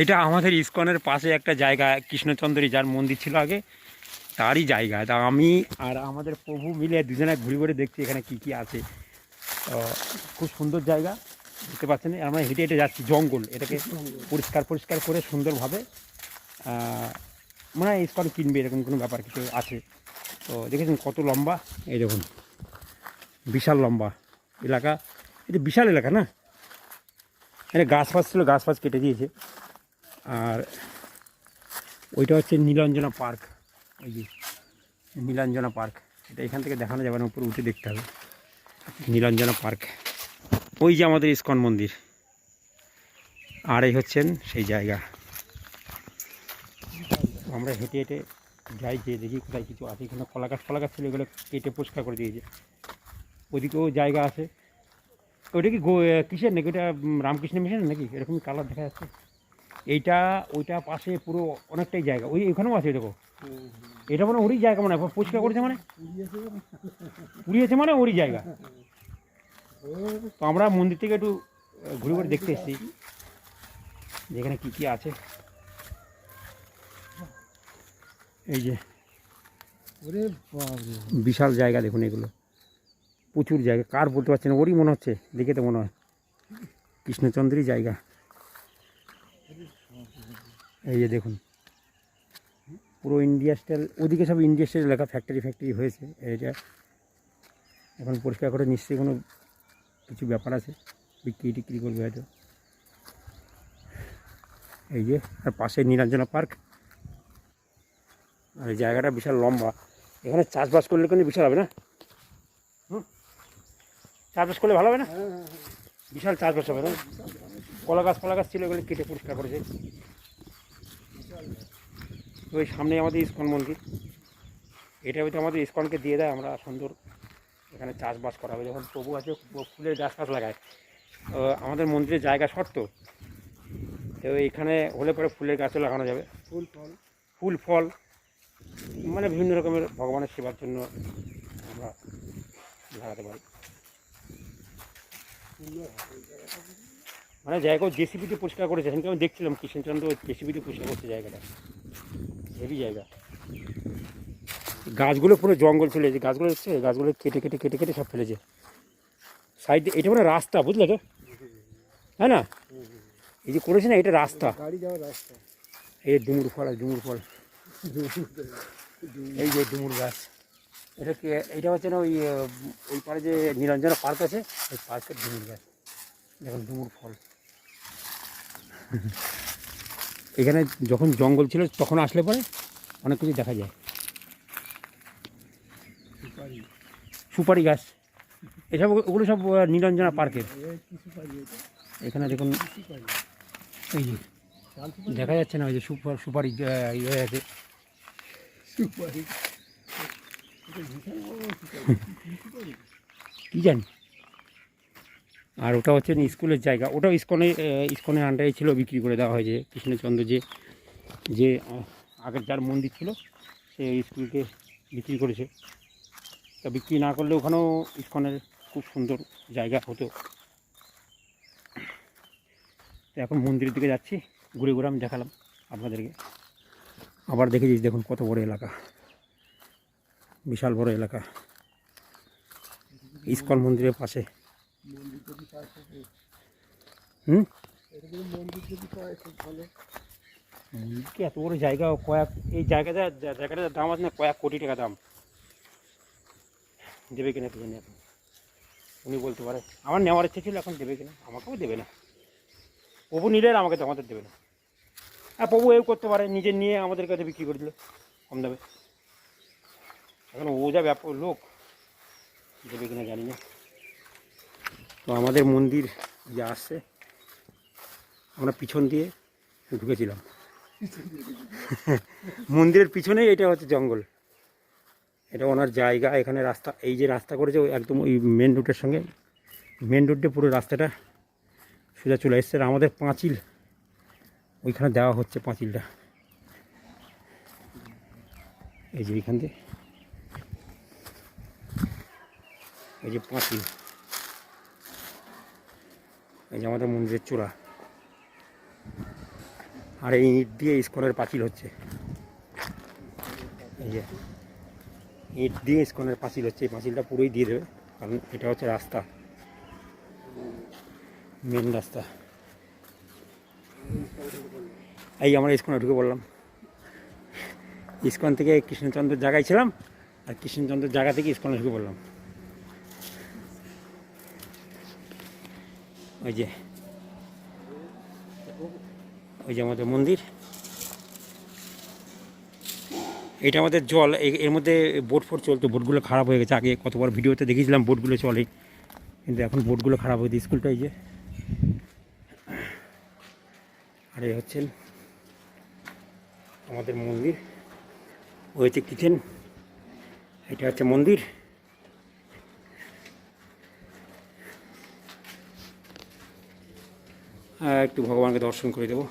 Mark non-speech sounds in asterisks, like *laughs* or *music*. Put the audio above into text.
এটা আমাদের ইস্কনের পাশে একটা জায়গা, কৃষ্ণচন্দ্রী, যার মন্দির ছিল আগে, তারই জায়গা। তা আমি আর আমাদের প্রভু মিলে দুজনে ঘুরে ঘুরে দেখছি এখানে কি কি আছে। তো খুব সুন্দর জায়গা, দেখতে পাচ্ছেন, আমরা হেঁটে হেঁটে যাচ্ছি জঙ্গল। এটাকে পরিষ্কার পরিষ্কার করে সুন্দরভাবে মানে ইস্কন কিনবে, এরকম কোনো ব্যাপার কিছু আছে। তো দেখেছেন কত লম্বা? এই দেখুন, বিশাল লম্বা এলাকা। এটা বিশাল এলাকা না? এটা গাছ ফাছ ছিল, গাছ ফাছ কেটে দিয়েছে। আর ওইটা হচ্ছে নীলাঞ্জনা পার্ক। ওই যে নীলাঞ্জনা পার্ক। এটা এখান থেকে দেখানো যাবে না, উপরে উঠে দেখতে হবে। নীলাঞ্জনা পার্ক। ওই যে আমাদের ইস্কন মন্দির। আর এই হচ্ছেন সেই জায়গা। আমরা হেঁটে হেঁটে যাই, যে দেখি কোথায় কিছু আছে। এখানে কলা গাছ কলা গাছ ছিল, এগুলো কেটে পরিষ্কার করে দিয়েছে। ওদিকেও জায়গা আছে। ওইটা কি কিসের নাকি? ওটা রামকৃষ্ণ মিশন নাকি? এরকমই কালার দেখা যাচ্ছে। এইটা ওইটা পাশে পুরো অনেকটাই জায়গা। ওই এখানেও আছে দেখো। এটা মানে ওরই জায়গা মানে পরিষ্কার করেছে মানে? পুড়িয়েছে মানে ওরই জায়গা। তো আমরা মন্দির থেকে একটু ঘুরে ঘুরে দেখতে এসেছি। যেখানে কি কি আছে? এই যে ওরে বিশাল জায়গা দেখুন এগুলো। প্রচুর জায়গা। কার বলতে পারছি না ওরই মনে হচ্ছে দেখে তো মনে হয়। কৃষ্ণচন্দ্রই জায়গা। এই যে দেখুন পুরো ইন্ডিয়া স্টাইল ওদিকে সব ইন্ডিয়া স্টাইল এলাকা ফ্যাক্টরি ফ্যাক্টরি হয়েছে। এটা এখন পরিষ্কার করে নিশ্চয়ই কোনো কিছু ব্যাপার আছে বিক্রি টিক্রি করবে হয়তো। এই যে আর পাশে নীলাঞ্জনা পার্ক। আর এই জায়গাটা বিশাল লম্বা। এখানে চাষবাস করলে কিন্তু বিশাল হবে না? হুম? চাষবাস করলে ভালো হবে না? বিশাল চাষবাস হবে না? কলা গাছ কলা গাছ ছিল এগুলো কেটে পরিষ্কার করেছে। ওই সামনে আমাদের ইস্কন মন্দির। এটা হয়তো আমাদের ইস্কনকে দিয়ে দেয় আমরা সুন্দর। এখানে চাষবাস করা হবে। যখন প্রভু আছে ফুলের গাছ ফাছ লাগায়। তো আমাদের মন্দিরের জায়গা শর্ত তো এখানে হলে পরে ফুলের গাছও লাগানো যাবে। ফুল ফল। ফুল ফল মানে বিভিন্ন রকমের ভগবানের সেবার জন্য আমরা লাগাতে পারি। মানে জায়গাও জেসিবিতে পরিষ্কার করেছে সেখানে আমি দেখছিলাম কৃষ্ণচন্দ্র জেসিবিতে পরিষ্কার করছে জায়গাটা। হেভি জায়গা। গাছগুলো পুরো জঙ্গল চলে গেছে গাছগুলো হচ্ছে গাছগুলো কেটে কেটে কেটে কেটে সব ফেলেছে। সাইড এটা মানে রাস্তা বুঝলে তো? হ্যাঁ না? এই যে করেছে না এটা রাস্তা। গাড়ি যাওয়ার রাস্তা। এই ডুমুর ফল আর ডুমুর ফল। এই যে ডুমুর গাছ। এটা কি এটা হচ্ছে না ওই ওই পারে যে নিরঞ্জনা পার্ক আছে? ওই পার্কের ডুমুর গাছ। দেখুন ডুমুর ফল। *laughs* এখানে যখন জঙ্গল ছিল তখন আসলে পরে অনেক কিছু দেখা যায়। সুপারি। গাছ। এসব ওগুলো সব নিরঞ্জনা পার্কের এখানে দেখুন এই যে দেখা যাচ্ছে না ওই যে সুপার সুপারি ইয়ে হয়ে আছে সুপারি। *laughs* কী জানি? আর ওটা হচ্ছে স্কুলের জায়গা। ওটাও ইস্কনে ইস্কনের আন্ডারে ছিল, বিক্রি করে দেওয়া হয়েছে। কৃষ্ণচন্দ্র যে যে আগের যার মন্দির ছিল, সে স্কুলকে বিক্রি করেছে। তা বিক্রি না করলে ওখানেও ইস্কনের খুব সুন্দর জায়গা হতো। এখন মন্দিরের দিকে যাচ্ছি, ঘুরে ঘুরে আমি দেখালাম আপনাদেরকে। আবার দেখেছি, দেখুন কত বড় এলাকা। বিশাল বড় এলাকা। ইস্কন মন্দিরের পাশে। মন্দির এত বড় জায়গা, কয়েক, এই জায়গাটা, জায়গাটার দাম আছে না, কয়েক কোটি টাকা দাম। দেবে কিনা কি জানি এখন? উনি বলতে পারে, আমার নেওয়ার ইচ্ছে ছিল, এখন দেবে কিনা? আমাকেও দেবে না। প্রভু নিলে আমাকে তো আমাদের দেবে না। হ্যাঁ প্রভু এও করতে পারে, নিজে নিয়ে আমাদের কাছে বিক্রি করে দিল, কম দামে। এখন ও যা ব্যাপক লোক, দেবে কিনা জানি না। তো আমাদের মন্দির যে আসছে আমরা পিছন দিয়ে ঢুকেছিলাম। *laughs* মন্দিরের পিছনেই এটা হচ্ছে জঙ্গল। এটা ওনার জায়গা, এখানে রাস্তা, এই যে রাস্তা করেছে একদম ওই মেন রুটের সঙ্গে। মেন রুটে পুরো রাস্তাটা সোজা চলে এসছে। আর আমাদের পাঁচিল, ওইখানে দেওয়া হচ্ছে পাঁচিলটা। এই যে এইখান থেকে এই যে পাঁচিল। এই যে আমাদের মন্দিরের চূড়া। আর এই ইট দিয়ে ইস্কনের পাঁচিল হচ্ছে। এই যে ইট দিয়ে ইস্কনের পাঁচিল হচ্ছে। এই পাঁচিলটা পুরোই দিয়ে দেবে, কারণ এটা হচ্ছে রাস্তা। মেন রাস্তা। এই আমরা ইস্কনে ঢুকে পড়লাম। ইস্কন থেকে কৃষ্ণচন্দ্রের জায়গায় ছিলাম, আর কৃষ্ণচন্দ্রের জায়গা থেকে ইস্কনে ঢুকে পড়লাম। ওই যে ওই যে আমাদের মন্দির। এটা আমাদের জল এর মধ্যে বোট ফোট চলতো, বোটগুলো খারাপ হয়ে গেছে। আগে কতবার ভিডিওতে দেখেছিলাম বোটগুলো চলে, কিন্তু এখন বোটগুলো খারাপ হয়ে গেছে স্কুলটা, এই যে। আর এই হচ্ছেন আমাদের মন্দির, ওই হচ্ছে কিচেন, এটা হচ্ছে মন্দির। একটু ভগবানকে দর্শন করে দেবো।